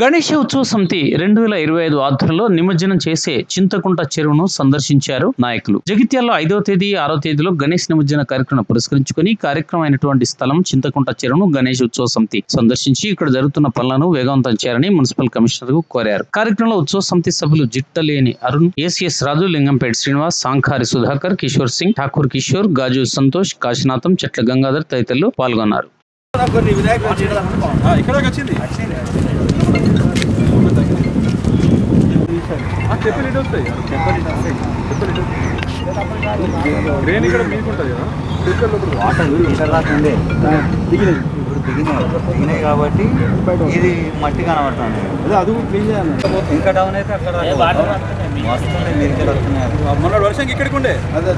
గణేష ఉత్సవ సమితి రెండు వేల ఇరవై ఐదు ఆధ్వర్యంలో నిమజ్జనం చేసే చింతకుంట చెరువును సందర్శించారు నాయకులు. జగిత్యాల్లో ఐదవ తేదీ ఆరో తేదీలో గణేష్ నిమజ్జన కార్యక్రమం పురస్కరించుకుని కార్యక్రమం అయినటువంటి స్థలం చింతకుంట చెరువును గణేష్ ఉత్సవ సమితి సందర్శించి ఇక్కడ జరుగుతున్న పనులను వేగవంతం చేయాలని మున్సిపల్ కమిషనర్కు కోరారు. కార్యక్రమంలో ఉత్సవ సమితి సభ్యులు జిట్టలేని అరుణ్ ఏసీఎస్ రాజు లింగంపేట శ్రీనివాస్ సాంఖారి సుధాకర్ కిషోర్ సింగ్ ఠాకూర్ కిషోర్ గాజు సంతోష్ కాశీనాథం చెట్ల గంగాధర్ తదితరులు పాల్గొన్నారు. ఇక్కడ వచ్చింది. చెప్పలు ఇటు వస్తాయి. చెప్పలు ఇటు గ్రేన్ ఇక్కడ మీకు ఉంటుంది కదా? చెప్పలు ఇప్పుడు వాటర్ ఇక్కడ దాకా ఉండే. దిగినాయి. ఇప్పుడు దిగినాయి. దిగినాయి కాబట్టి ఇది మట్టి కనబడుతుంది. అదే అది క్లీన్ చేయాలి. ఇంకా డౌన్ అయితే అక్కడ వస్తుంది. మీరు వస్తున్నాయి మొన్న వర్షం ఇక్కడికి ఉండే. అదే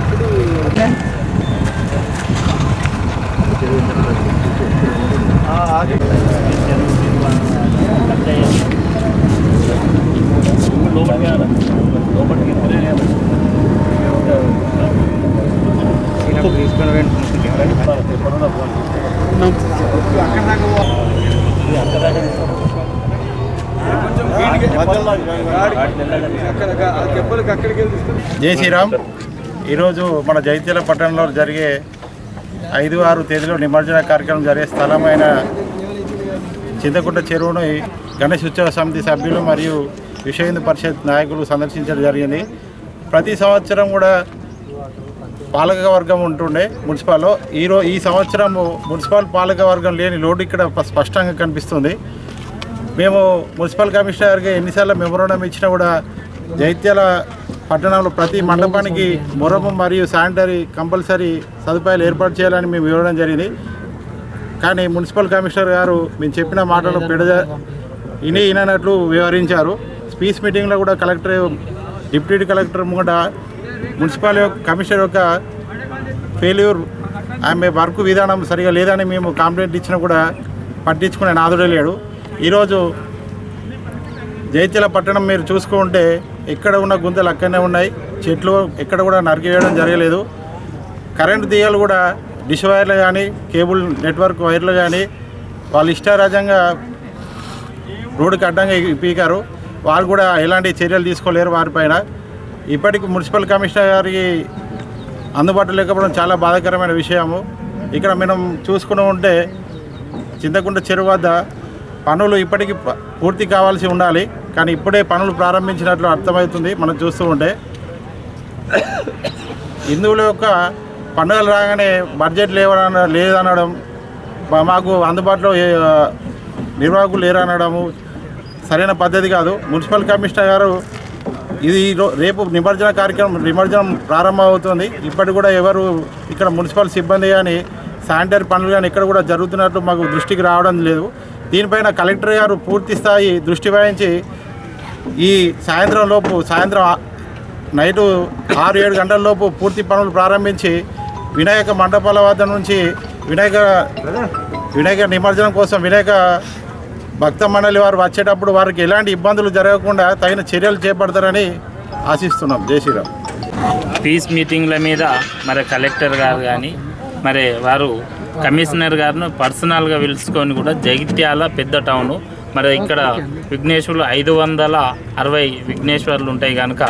ఇప్పుడు ఆ, జై శ్రీరామ్. ఈరోజు మన జైత్యాల పట్టణంలో జరిగే ఐదు ఆరు తేదీలో నిమజ్జన కార్యక్రమం జరిగే స్థలమైన చింతకుంట చెరువును గణేష్ ఉత్సవ సమితి సభ్యులు మరియు విశ్వ హిందూ పరిషత్ నాయకులు సందర్శించడం జరిగింది. ప్రతి సంవత్సరం కూడా పాలక వర్గం ఉంటుండే మున్సిపాల్లో. ఈరో ఈ సంవత్సరము మున్సిపల్ పాలక వర్గం లేని లోటు ఇక్కడ స్పష్టంగా కనిపిస్తుంది. మేము మున్సిపల్ కమిషనర్కి ఎన్నిసార్లు మెమోరాండం ఇచ్చినా కూడా జైత్యాల పట్టణంలో ప్రతి మండపానికి మురము మరియు శానిటరీ కంపల్సరీ సదుపాయాలు ఏర్పాటు చేయాలని మేము ఇవ్వడం జరిగింది. కానీ మున్సిపల్ కమిషనర్ గారు మేము చెప్పిన మాటలు పెడద ఇని ఇనట్లు వివరించారు. స్పీచ్ మీటింగ్లో కూడా కలెక్టర్ డిప్యూటీ కలెక్టర్ ముంగట మున్సిపల్ యొక్క కమిషనర్ యొక్క ఫెయిల్యూర్ ఆమె వర్క్ విధానం సరిగా లేదని మేము కంప్లైంట్ ఇచ్చినా కూడా పట్టించుకునే నాదుడే లేడు. ఈరోజు జైత్యాల పట్టణం మీరు చూసుకుంటే ఎక్కడ ఉన్న గుంతలు అక్కడనే ఉన్నాయి. చెట్లు ఎక్కడ కూడా నరికివేయడం జరగలేదు. కరెంటు తీగలు కూడా డిష్ వైర్లు కానీ కేబుల్ నెట్వర్క్ వైర్లు కానీ వాళ్ళు ఇష్టారాజ్యంగా రోడ్డుకి అడ్డంగా పీకారు. వారు కూడా ఎలాంటి చర్యలు తీసుకోలేరు వారిపైన. ఇప్పటికి మున్సిపల్ కమిషనర్ గారికి అందుబాటులో లేకపోవడం చాలా బాధాకరమైన విషయము. ఇక్కడ మనం చూసుకుని ఉంటే చింతకుంట చెరువు వద్ద పనులు ఇప్పటికి పూర్తి కావాల్సి ఉండాలి. కానీ ఇప్పుడే పనులు ప్రారంభించినట్లు అర్థమవుతుంది. మనం చూస్తూ ఉంటే. హిందువుల యొక్క పండుగలు రాగానే బడ్జెట్ లేవన లేదనడం మాకు అందుబాటులో నిర్వాహకులు లేరనడము సరైన పద్ధతి కాదు. మున్సిపల్ కమిషనర్ గారు ఇది రేపు నిమజ్జన కార్యక్రమం నిమజ్జనం ప్రారంభమవుతుంది. ఇప్పటికి కూడా ఎవరు ఇక్కడ మున్సిపల్ సిబ్బంది కానీ శానిటరీ పనులు కానీ ఇక్కడ కూడా జరుగుతున్నట్లు మాకు దృష్టికి రావడం లేదు. దీనిపైన కలెక్టర్ గారు పూర్తి స్థాయి దృష్టి వహించి ఈ సాయంత్రం లోపు సాయంత్రం నైటు ఆరు ఏడు గంటల లోపు పూర్తి పనులు ప్రారంభించి వినాయక మండపాల వద్ద నుంచి వినాయక వినాయక నిమజ్జనం కోసం వినాయక భక్త మండలి వారు వచ్చేటప్పుడు వారికి ఎలాంటి ఇబ్బందులు జరగకుండా తగిన చర్యలు చేపడతారని ఆశిస్తున్నాం. జై శ్రీరామ్. పీస్ మీటింగ్ల మీద మరి కలెక్టర్ గారు కానీ మరి వారు కమిషనర్ గారిని పర్సనల్గా పిలుచుకొని కూడా జగిత్యాల పెద్ద టౌను మరి ఇక్కడ విఘ్నేశ్వరులు ఐదు వందల అరవై విఘ్నేశ్వర్లు ఉంటాయి కనుక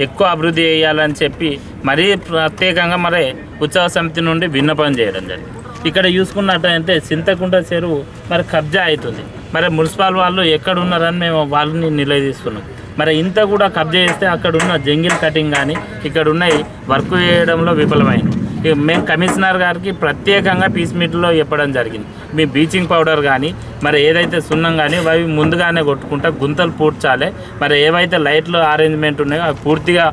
ఎక్కువ అభివృద్ధి చేయాలని చెప్పి మరీ ప్రత్యేకంగా మరి ఉత్సవ సమితి నుండి విన్నపం చేయడం జరిగింది. ఇక్కడ చూసుకున్నట్టయితే చింతకుంట చెరువు మరి కబ్జా అవుతుంది. మరి మున్సిపల్ వాళ్ళు ఎక్కడ ఉన్నారని మేము వాళ్ళని నిలదీస్తున్నాం. మరి ఇంత కూడా కబ్జా చేస్తే అక్కడ ఉన్న జంగిల్ కటింగ్ కానీ ఇక్కడ ఉన్నాయి వర్క్ చేయడంలో విఫలమైంది. మేము కమిషనర్ గారికి ప్రత్యేకంగా పీస్ మీట్లో చెప్పడం జరిగింది. మీ బ్లీచింగ్ పౌడర్ కానీ మరి ఏదైతే సున్నం కానీ అవి ముందుగానే కొట్టుకుంటా గుంతలు పూడ్చాలి. మరి ఏవైతే లైట్లు అరేంజ్మెంట్ ఉన్నాయో అవి పూర్తిగా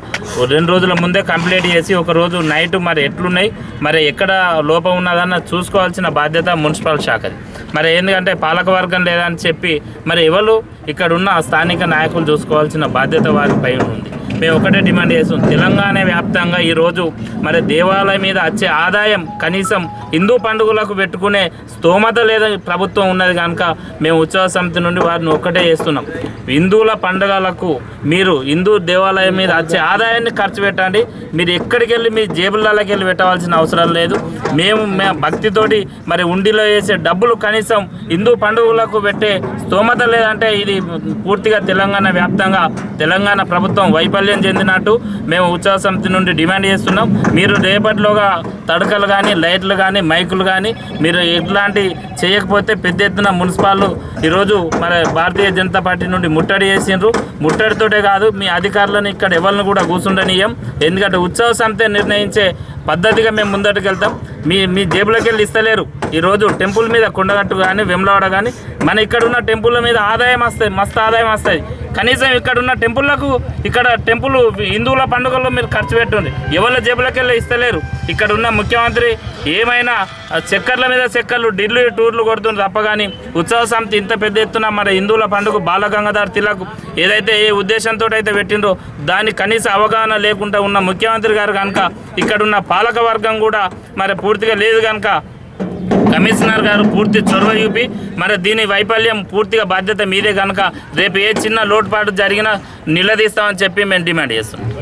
రెండు రోజుల ముందే కంప్లీట్ చేసి ఒక రోజు నైట్ మరి ఎట్లున్నాయి మరి ఎక్కడ లోపం ఉన్నదన్న చూసుకోవాల్సిన బాధ్యత మున్సిపల్ శాఖది. మరి ఎందుకంటే పాలకవర్గం లేదని చెప్పి మరి ఎవరు ఇక్కడున్న స్థానిక నాయకులు చూసుకోవాల్సిన బాధ్యత వారిపై ఉంది. మేము ఒకటే డిమాండ్ చేస్తాం తెలంగాణ వ్యాప్తంగా ఈరోజు మరి దేవాలయం మీద వచ్చే ఆదాయం కనీసం హిందూ పండుగలకు పెట్టుకునే స్తోమత లేదా ప్రభుత్వం ఉన్నది కనుక మేము ఉత్సవ సమితి నుండి వారిని ఒక్కటే చేస్తున్నాం. హిందువుల పండుగలకు మీరు హిందూ దేవాలయం మీద వచ్చే ఆదాయాన్ని ఖర్చు పెట్టండి. మీరు ఎక్కడికి వెళ్ళి మీ జేబులలోకి వెళ్ళి పెట్టవలసిన అవసరం లేదు. మేము మే భక్తితోటి మరి ఉండిలో వేసే డబ్బులు కనీసం హిందూ పండుగలకు పెట్టే స్తోమత లేదంటే ఇది పూర్తిగా తెలంగాణ వ్యాప్తంగా తెలంగాణ ప్రభుత్వం వైఫల్యం చెందినట్టు మేము ఉత్సవ సమితి నుండి డిమాండ్ చేస్తున్నాం. మీరు రేపటిలోగా తడకలు కానీ లైట్లు కానీ మైకులు కానీ మీరు ఎట్లాంటి చేయకపోతే పెద్ద ఎత్తున మున్సిపాల్ ఈరోజు మరి భారతీయ జనతా పార్టీ నుండి ముట్టడి చేసిండ్రు. ముట్టడితో కాదు మీ అధికారులను ఇక్కడ ఎవరిని కూడా కూర్చుండనీయం. ఎందుకంటే ఉత్సవ సంతే నిర్ణయించే పద్ధతిగా మేము ముందటికి వెళ్తాం. మీ మీ జేబులోకి వెళ్ళి ఇస్తలేరు. ఈరోజు టెంపుల్ మీద కొండగట్టు కానీ వెమ్లవాడ కానీ మన ఇక్కడ ఉన్న టెంపుల్ మీద ఆదాయం వస్తాయి మస్తు ఆదాయం వస్తాయి. కనీసం ఇక్కడ ఉన్న టెంపుల్లకు ఇక్కడ టెంపుల్ హిందువుల పండుగల్లో మీరు ఖర్చు పెట్టండి. ఎవరి జేబులకెళ్ళి వెళ్ళి ఇస్తలేరు. ఇక్కడ ఉన్న ముఖ్యమంత్రి ఏమైనా ఆ చక్కర్ల మీద చక్కర్లు ఢిల్లీ టూర్లు కొడుతుంది తప్ప కానీ ఉత్సవ సమితి ఇంత పెద్ద ఎత్తున మన హిందువుల పండుగ బాలగంగాధర్ తిలక్ ఏదైతే ఏ ఉద్దేశంతో అయితే పెట్టిండ్రో దాని కనీస అవగాహన లేకుండా ఉన్న ముఖ్యమంత్రి గారు కనుక ఇక్కడున్న పాలక వర్గం కూడా మరి పూర్తిగా లేదు కనుక కమిషనర్ గారు పూర్తి చొరవ చూపి మరి దీని వైఫల్యం పూర్తిగా బాధ్యత మీదే కనుక రేపు ఏ చిన్న లోటుపాటు జరిగినా నిలదీస్తామని చెప్పి మేము డిమాండ్ చేస్తున్నాం.